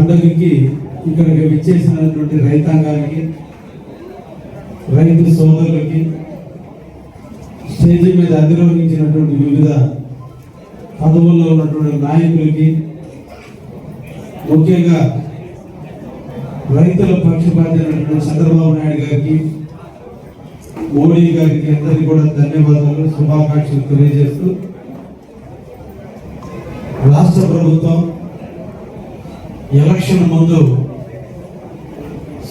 పండుగకి ఇక్కడికి విచ్చేసినటువంటి రైతాంగానికి రైతు సోదరులకి స్టేజీ మీద అధిరోహించినటువంటి వివిధ పదవుల్లో ఉన్నటువంటి నాయకులకి ముఖ్యంగా రైతుల పక్షపాతైనటువంటి చంద్రబాబు నాయుడు గారికి మోడీ గారికి అందరికీ కూడా ధన్యవాదాలు శుభాకాంక్షలు తెలియజేస్తూ రాష్ట్ర ప్రభుత్వం ఎలక్షన్ ముందు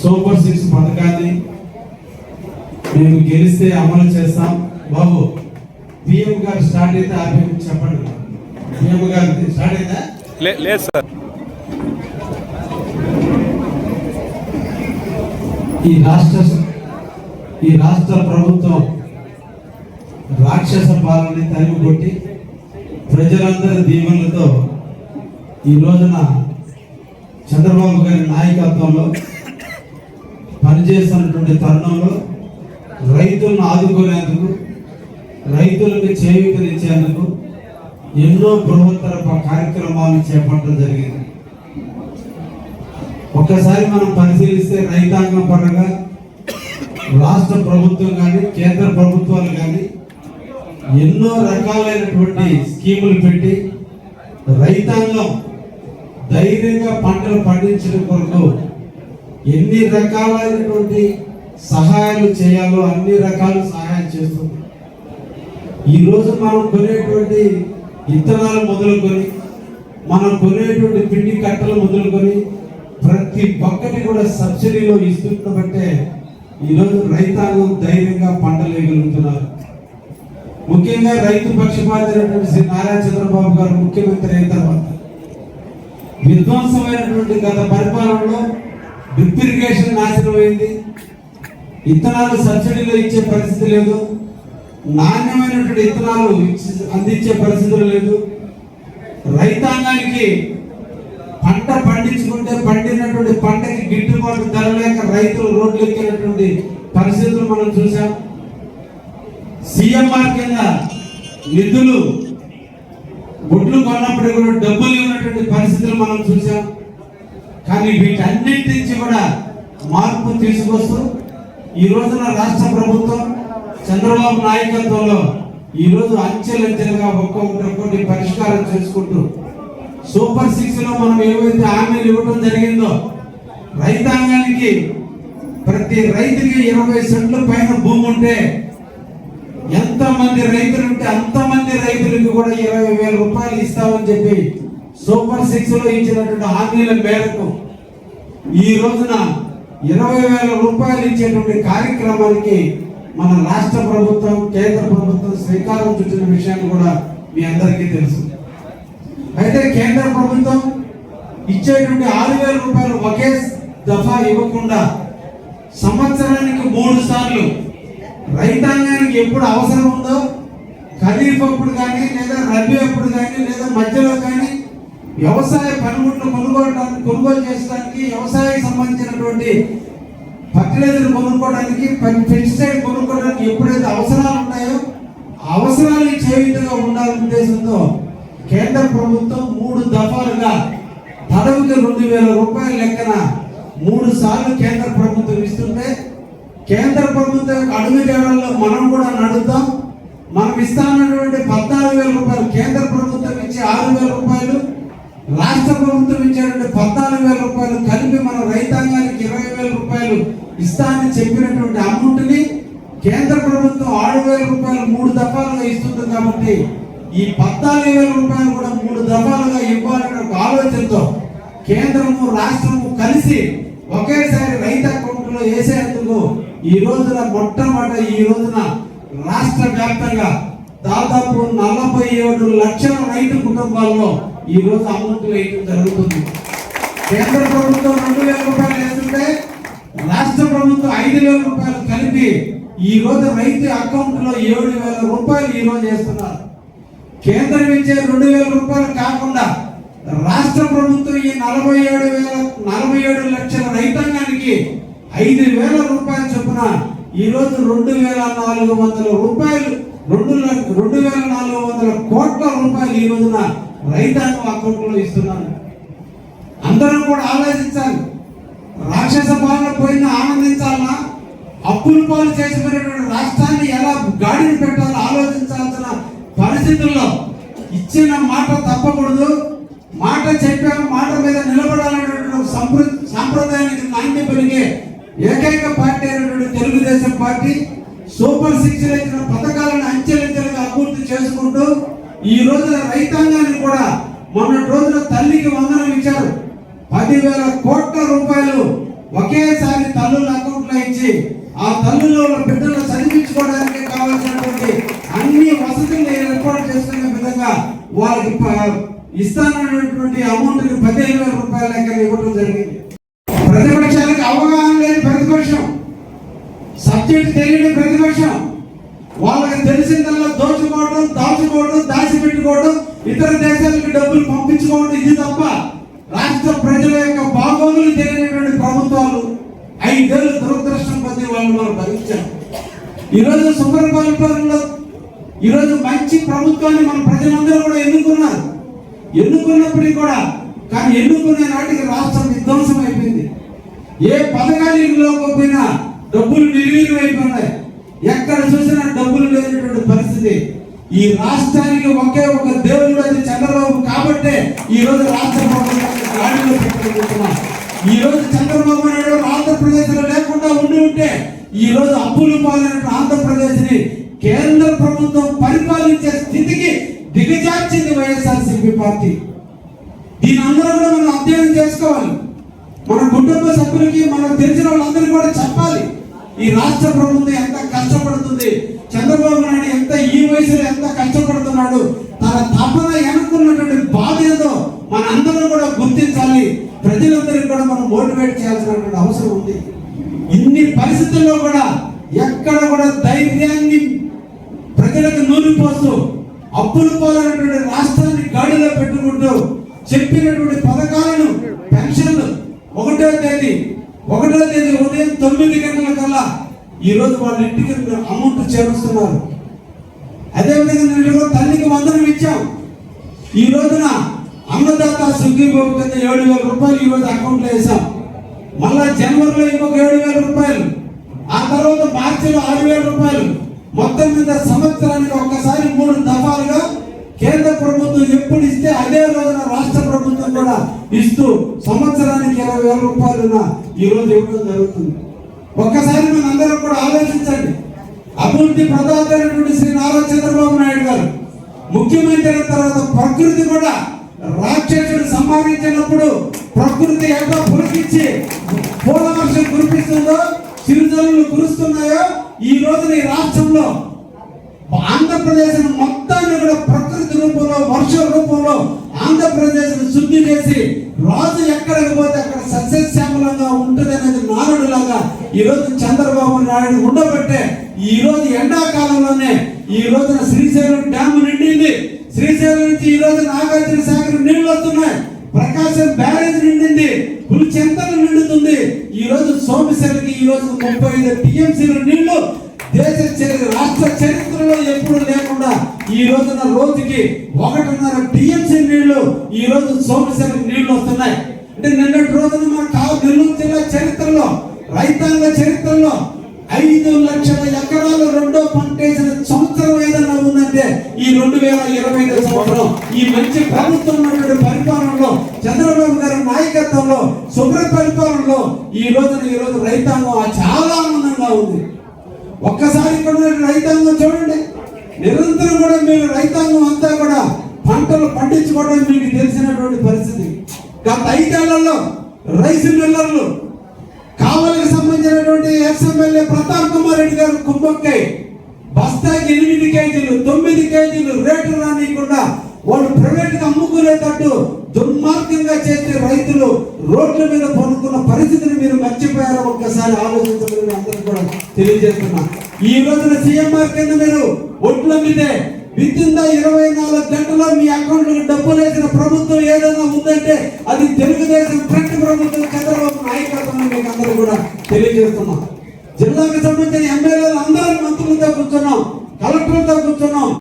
సూపర్ సిక్స్ పథకాన్ని మేము గెలిస్తే అమలు చేస్తాం. బాబు పిఎం గారు స్టార్ట్ అయితే ఆపి చెప్పండి. పిఎం గారు స్టార్ట్ అయిందా లే- లేదు సార్. ఈ రాష్ట్ర ఈ రాష్ట్ర ప్రభుత్వం రాక్షస పాలనని తరిమి కొట్టి ప్రజలందరి దీవెనలతో ఈ రోజున చంద్రబాబు గారి నాయకత్వంలో పనిచేస్తున్నటువంటి తరుణంలో రైతులను ఆదుకునేందుకు రైతులకు చేయూతనిచ్చేందుకు ఎన్నో బృహత్తర కార్యక్రమాలు కార్యక్రమాలను చేపట్టడం జరిగింది. ఒక్కసారి మనం పరిశీలిస్తే రైతాంగం పరంగా రాష్ట్ర ప్రభుత్వం కానీ కేంద్ర ప్రభుత్వాలు కానీ ఎన్నో రకాలైనటువంటి స్కీములు పెట్టి రైతాంగం ధైర్యంగా పంటలు పండించడం కొరకు ఎన్ని రకాలైనటువంటి సహాయాలు చేయాలో అన్ని రకాల సహాయం చేస్తుంది. ఈరోజు మనం కొనేటువంటి ఇత్తనాలు మొదలుకొని మనం కొనేటువంటి పిండి కట్టలు మొదలుకొని ప్రతి ఒక్కటి కూడా సబ్సిడీలో ఇస్తుండబట్టే ఈరోజు రైతాంగం ధైర్యంగా పంటలు వేయగలుగుతున్నారు ముఖ్యంగా రైతు పక్షపాతైనటువంటి శ్రీ నారా చంద్రబాబు గారు ముఖ్యమంత్రి అయిన తర్వాత విధ్వంసమైనటువంటి గత పరిపాలనలో డ్రిప్ ఇరిగేషన్ నాశనం అయింది ఇత్తనాలు సబ్సిడీలో ఇచ్చే పరిస్థితి లేదు. నాణ్యమైనటువంటి ఇత్తనాలు ఇచ్చి- అందించే పరిస్థితులు లేదు. రైతాంగానికి పంట పండించుకుంటే పండినటువంటి పంటకి గిట్టుబాటు ధర లేక రైతులు రోడ్లు ఎక్కినటువంటి పరిస్థితులు మనం చూసాం సీఎంఆర్ కింద నిధులు గుడ్లు కొన్నప్పుడు కూడా డబ్బులు ఉన్నటువంటి పరిస్థితులు మనం చూసాం కానీ వీటన్నిటి నుంచి కూడా మార్పు తీసుకొస్తూ ఈ రోజున రాష్ట్ర ప్రభుత్వం చంద్రబాబు నాయకత్వంలో ఈ రోజు అంచెలంచెలుగా ఒక్కొక్కటి పరిష్కారం చేసుకుంటూ సూపర్ సిక్స్లో మనం ఏవైతే హామీలు ఇవ్వడం జరిగిందో రైతాంగానికి ప్రతి రైతుకి ఇరవై సెంట్ల పైన భూమి ఉంటే ఎంత మంది రైతులు ఉంటే అంత మంది రైతులకు కూడా ఇరవై వేల రూపాయలు ఇస్తామని చెప్పి సూపర్ సిక్స్లో ఇచ్చినటువంటి హామీల మేరకు ఈ రోజున ఇరవై వేల రూపాయలు ఇచ్చేటువంటి కార్యక్రమానికి మన రాష్ట్ర ప్రభుత్వం కేంద్ర ప్రభుత్వం శ్రీకారం చుట్టిన విషయాన్ని కూడా మీ అందరికీ తెలుసు. అయితే కేంద్ర ప్రభుత్వం ఇచ్చేటువంటి ఆరు వేల రూపాయలు ఒకే దఫా ఇవ్వకుండా సంవత్సరానికి మూడు సార్లు రైతాంగానికి ఎప్పుడు అవసరం ఉందో ఖరీఫ్ అప్పుడు కానీ లేదా రబీ అప్పుడు కానీ లేదా మధ్యలో కానీ వ్యవసాయ పనిముట్లు కొనుగోవడానికి కొనుగోలు చేసడానికి వ్యవసాయానికి సంబంధించినటువంటి ఫర్టిలైజర్ కొనుక్కోవడానికి పెస్టిసైడ్ కొనుక్కోవడానికి ఎప్పుడైతే అవసరాలు ఉన్నాయో ఆ అవసరాలు చేయుతగా ఉండాలనే ఉద్దేశంతో కేంద్ర ప్రభుత్వం మూడు దఫాలుగా పదవికి రెండు వేల రూపాయల లెక్కన మూడు సార్లు కేంద్ర ప్రభుత్వం ఇస్తుంటే కేంద్ర ప్రభుత్వం అడుగు జాడల్లో మనం కూడా నడుద్దాం. మనం ఇస్తానటువంటి పద్నాలుగు వేల రూపాయలు కేంద్ర ప్రభుత్వం ఇచ్చే ఆరు వేల రూపాయలు రాష్ట్ర ప్రభుత్వం ఇచ్చేటువంటి పద్నాలుగు వేల రూపాయలు కలిపి మన రైతాంగానికి ఇరవై వేల రూపాయలు ఇస్తానని చెప్పినటువంటి అమౌంట్ని కేంద్ర ప్రభుత్వం ఆరు వేల రూపాయలు మూడు దఫాలుగా ఇస్తుంది కాబట్టి ఈ పద్నాలుగు వేల రూపాయలు కూడా మూడు దఫాలుగా ఇవ్వాలనే ఒక ఆలోచనతో కేంద్రము రాష్ట్రము కలిసి ఒకేసారి రైతు అకౌంట్లో వేసేందుకు ఈ రోజున మొట్టమొదట ఈ రోజున రాష్ట్ర వ్యాప్తంగా దాదాపు నలభై ఏడు లక్షల రైతు కుటుంబాల్లో ఈ రోజు అమౌంట్ వేయడం జరుగుతుంది. కేంద్ర ప్రభుత్వం రెండు వేల రూపాయలు వేస్తుంటే రాష్ట్ర ప్రభుత్వం ఐదు వేల రూపాయలు కలిపి ఈ రోజు రైతు అకౌంట్లో ఏడు వేల రూపాయలు ఈ రోజు వేస్తున్నారు. కేంద్రం ఇచ్చే రెండు వేల రూపాయలు కాకుండా రాష్ట్ర ప్రభుత్వం ఈ నలభై ఏడు వేల నలభై ఏడు లక్షల రైతాంగానికి ఐదు వేల రూపాయలు చొప్పున ఈరోజు రెండు వేల నాలుగు వందల రూపాయలు రెండు రెండు వేల నాలుగు వందల కోట్ల రూపాయలు ఈ రోజున రైతాంగం అకౌంట్లో ఇస్తున్నాను అందరం కూడా ఆలోచించాలి. రాక్షస పాలన పోయిన ఆనందించాలన్నా అప్పులు పాలు చేసిపోయినటువంటి రాష్ట్రాన్ని ఎలా గాడిని పెట్టాలో ఆలోచించాల్సిన పరిస్థితుల్లో ఇచ్చిన మాట తప్పకూడదు. మాట చెప్పాము మాట మీద నిలబడాలనేటువంటి సంప్ర సాంప్రదాయానికి నాణ్య పెరిగే ఏకైక పార్టీ అయినటువంటి తెలుగుదేశం పార్టీ సూపర్ సిక్స్ ఇచ్చిన పథకాలను అంచెలంచెలుగా అభివృద్ధి చేసుకుంటూ ఈ రోజున రైతాంగాన్ని కూడా మొన్నటి రోజున తల్లికి వందనం ఇచ్చారు. పదివేల కోట్ల రూపాయలు ఒకేసారి తల్లుల అకౌంట్లో ఇచ్చి ఆ తల్లులో ఉన్న బిడ్డలు చదివించుకోవడానికి కావాల్సినటువంటి అన్ని వసతులు ఏర్పాటు చేసుకునే విధంగా వాళ్ళకి ఇస్తానన్నటువంటి అమౌంట్ పదిహేను వేల రూపాయల లెక్కన ఇవ్వడం జరిగింది. సబ్జెక్ట్ తెలియని ప్రతిపక్షం. వాళ్ళకి తెలిసిందల్లా దోచుకోవడం దాచుకోవడం దాచిపెట్టుకోవడం ఇతర దేశాలకు డబ్బులు పంపించుకోవడం ఇది తప్ప రాష్ట్ర ప్రజల యొక్క బాగోగులు తెలియనటువంటి ప్రభుత్వాలు ఐదేళ్ళు దురదృష్టం పొంది వాళ్ళు మనం భరించాం ఈరోజు సుపరిపాలనలో ఈరోజు మంచి ప్రభుత్వాన్ని మన ప్రజలందరూ కూడా ఎన్నుకున్నారు. ఎన్నుకున్నప్పటికీ కూడా కానీ ఎన్నుకునే నాటికి రాష్ట్రం విధ్వంసం అయిపోయింది. ఏ పథకానికి పోయినా డబ్బులు నిర్వీర్యం అయిపోయినాయి ఎక్కడ చూసినా డబ్బులు లేనటువంటి పరిస్థితి. ఈ రాష్ట్రానికి ఒకే ఒక దేవుడు అది చంద్రబాబు కాబట్టే ఈ రోజు రాష్ట్ర ప్రభుత్వాన్ని ఈ రోజు చంద్రబాబు నాయుడు ఆంధ్రప్రదేశ్లో లేకుండా ఉండి ఉంటే ఈ రోజు అప్పులు పాలైన ఆంధ్రప్రదేశ్ని కేంద్ర ప్రభుత్వం పరిపాలించే స్థితికి దిగజార్చింది వైఎస్ఆర్సీపీ పార్టీ. దీని అందరూ కూడా మనం అధ్యయనం చేసుకోవాలి. మన కుటుంబ సభ్యులకి మనకు తెలిసిన వాళ్ళందరికీ కూడా చెప్పాలి. ఈ రాష్ట్ర ప్రభుత్వం ఎంత కష్టపడుతుంది చంద్రబాబు నాయుడు ఎంత ఈ వయసులో ఎంత కష్టపడుతున్నాడు తన తపన వెనుకున్నటువంటి బాధ ఏదో మన అందరం కూడా గుర్తించాలి. ప్రజలందరికీ కూడా మనం మోటివేట్ చేయాల్సినటువంటి అవసరం ఉంది. ఇన్ని పరిస్థితుల్లో కూడా ఎక్కడ కూడా ధైర్యాన్ని ప్రజలకు నూరిపోస్తూ అప్పులు పోలనటువంటి రాష్ట్రాన్ని గాడిలో పెట్టుకుంటూ చెప్పినటువంటి పథకాలను పెన్షన్లు ఒకటో తేదీ ఒకటో తేదీ ఉదయం తొమ్మిది గంటల కల్లా ఈరోజు వాళ్ళ ఇంటికి అమౌంట్ చేరుస్తున్నారు. అదేవిధంగా నేను తల్లికి వందనం ఇచ్చాం. ఈ రోజున అన్నదాత సుఖీబాబు కింద ఏడు వేల రూపాయలు ఈ రోజు అకౌంట్లో వేసాం మళ్ళా జనవరిలో ఇంకొక ఏడు వేల రూపాయలు. ఆ తర్వాత మార్చిలో ఆరు వేల రూపాయలు. మొత్తం మీద సంవత్సరానికి ఒక్కసారి మూడు దఫాలుగా కేంద్ర ప్రభుత్వం ఎప్పుడు ఇస్తే అదే రోజున రాష్ట్ర ప్రభుత్వం కూడా ఇస్తూ సంవత్సరానికి ఇరవై వేల రూపాయలున ఈ రోజు ఇవ్వడం జరుగుతుంది. ఒక్కసారి మన అందరం కూడా ఆలోచించండి. అభివృద్ధి ప్రదాత అయినటువంటి శ్రీ నారా చంద్రబాబు నాయుడు గారు ముఖ్యమంత్రి అయిన తర్వాత ప్రకృతి కూడా రాక్షసుడు సంపాదించినప్పుడు ప్రకృతి ఎంత పులికిచ్చి పూల వర్షం కురిపిస్తుందో చిరుజల్లు కురుస్తున్నాయో ఈ రోజున ఈ రాష్ట్రంలో ఆంధ్రప్రదేశ్ మొత్తాన్ని కూడా ప్రకృతి రూపంలో వర్ష రూపంలో ఆంధ్రప్రదేశ్ శుద్ధి చేసి రాజు ఎక్కడికి పోతే అక్కడ సస్యశ్యామలంగా ఉంటుంది అనేది నానుడులాగా ఈ రోజు చంద్రబాబు నాయుడు ఉండబట్టే ఈ రోజు ఎండాకాలంలోనే ఈ రోజున శ్రీశైలం డ్యామ్ నిండింది. శ్రీశైలం నుంచి ఈ రోజు నాగార్జున సాగర్ నీళ్ళు వస్తున్నాయి. ప్రకాశం బ్యారేజ్ నిండింది. పులిచెంతలు నిండుతుంది. ఈ రోజు సోమశిలకి ఈ రోజు ముప్పై ఐదు టీఎంసీలు నీళ్ళు దేశ చరిత్ర రాష్ట్ర చరిత్రలో ఎప్పుడు లేకుండా ఈ రోజున రోజుకి ఒకటిన్నర టీఎంసీ నీళ్ళు ఈ రోజు సోమశిలకి నీళ్ళు వస్తున్నాయి. అంటే నిన్నటి రోజున మన కావు నెల్లూరు జిల్లా చరిత్రలో రైతాంగ చరిత్రలో ఐదు లక్షల ఎకరాలు రెండో పంట వేసిన సంవత్సరం ఏదన్నా ఉందంటే ఈ రెండు వేల ఇరవై ఐదు సంవత్సరం. ఈ మంచి ప్రభుత్వం ఉన్నటువంటి పరిపాలనలో చంద్రబాబు గారి నాయకత్వంలో శుభ్ర పరిపాలనలో ఈ రోజున ఈ రోజు రైతాంగం చాలా ఆనందంగా ఉంది. ఒక్కసారి ఇక్కడ రైతాంగం చూడండి. నిరంతరం కూడా మీరు రైతాంగం అంతా కూడా పంటలు పండించుకోవడం మీకు తెలిసినటువంటి పరిస్థితి. గత ఐదేళ్ళలో రైస్ మిల్లర్లు కావలికి సంబంధించినటువంటి ఎక్స్ఎమ్మెల్యే ప్రతాప్ కుమార్ రెడ్డి గారు కుంభక్కై బస్తాకి ఎనిమిది కేజీలు తొమ్మిది కేజీలు రేటు రానియకుండా వాళ్ళు ప్రైవేట్గా అమ్ముకునేటట్టు దుర్మార్గంగా చేసే రైతులు రోడ్ల మీద పనుకున్న పరిస్థితిని మీరు మర్చిపోయారో ఒక్కసారి ఆలోచించమని అందరూ కూడా తెలియజేస్తున్నా. ఈ రోజున సీఎంఆర్ కింద మీరు ఒడ్ల మీదే విద్యుత్ ఇరవై నాలుగు గంటల్లో మీ అకౌంట్లో డబ్బులు వేసిన ప్రభుత్వం ఏదైనా ఉందంటే అది తెలుగుదేశం ఫ్రంట్ ప్రభుత్వం చంద్రబాబు నాయకత్వం మీకు అందరూ కూడా తెలియజేస్తున్నాం. జిల్లాకు సంబంధించిన ఎమ్మెల్యేలు అందరం మంత్రులతో కూర్చున్నాం కలెక్టర్లతో కూర్చున్నాం.